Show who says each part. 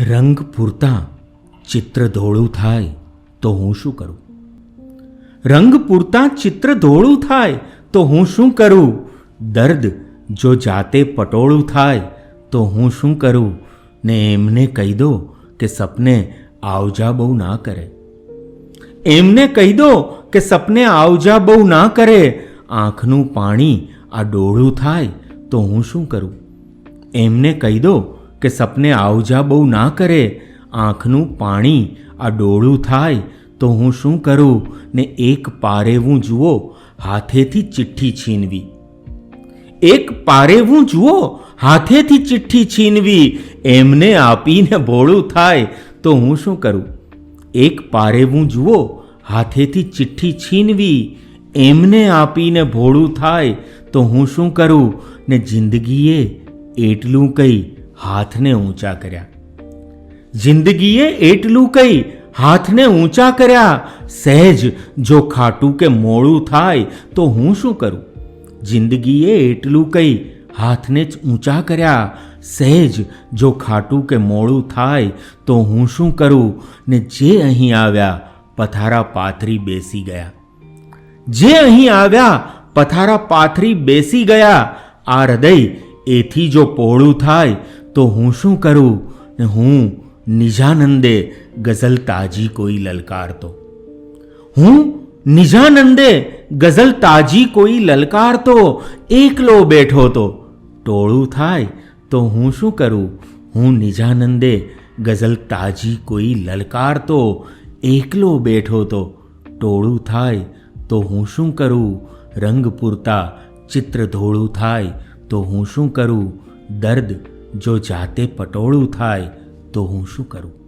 Speaker 1: રંગ પૂરતા, ચિત્ર ધોળું થાય, તો હું શું કરું? રંગ પૂરતા, ચિત્ર ધોળું થાય, તો હું શું કરું? દર્દ જો જાતે પટોળું થાય, તો હું શું કરું? ને એમને કહી દો કે સપને આવજા બહુ ના કરે. એમને કહી દો કે સપને આવજા બહુ ના કરે. આંખનું પાણી આ ડોળું થાય, તો હું શું કરું? એમને કહી દો કે સપને આવજા બહુ ના કરે, આંખનું પાણી આ ડોળું થાય, તો હું શું કરું? ને એક પારેવું જુઓ, હાથેથી ચિઠ્ઠી છીનવી. એક પારેવું જુઓ, હાથેથી ચિઠ્ઠી છીનવી, એમને આપીને ભોળું થાય, તો હું શું કરું? એક પારેવું જુઓ, હાથેથી ચિઠ્ઠી છીનવી, એમને આપીને ભોળું થાય, તો હું શું કરું? ને જિંદગીએ એટલું કહી હાથને ઊંચા કર્યા. જિંદગીએ એટલું કહી હાથને ઊંચા કર્યા, સહેજ જો ખાટું કે મોડું થાય તો હું શું કરું? જિંદગીએ એટલું કહી હાથને જ ઊંચા કર્યા, સહેજ જો ખાટું કે મોડું થાય તો હું શું કરું? ને જે અહીં આવ્યા, પથારા પાથરી બેસી ગયા. જે અહીં આવ્યા, પથારા પાથરી બેસી ગયા. આ હૃદય એથી જો પહોળું થાય તો હું શું કરું? ને હું નિજાનંદે ગઝલ તાજી કોઈ લલકારતો. હું નિજાનંદે ગઝલ તાજી કોઈ લલકારતો, એકલો બેઠો તો ટોળું થાય તો હું શું કરું? હું નિજાનંદે ગઝલ તાજી કોઈ લલકારતો, એકલો બેઠો તો ટોળું થાય તો હું શું કરું? રંગ પૂરતા ચિત્ર ધોળું થાય તો હું શું કરું? દર્દ જો જાતે પટોળું થાય તો હું શું કરું?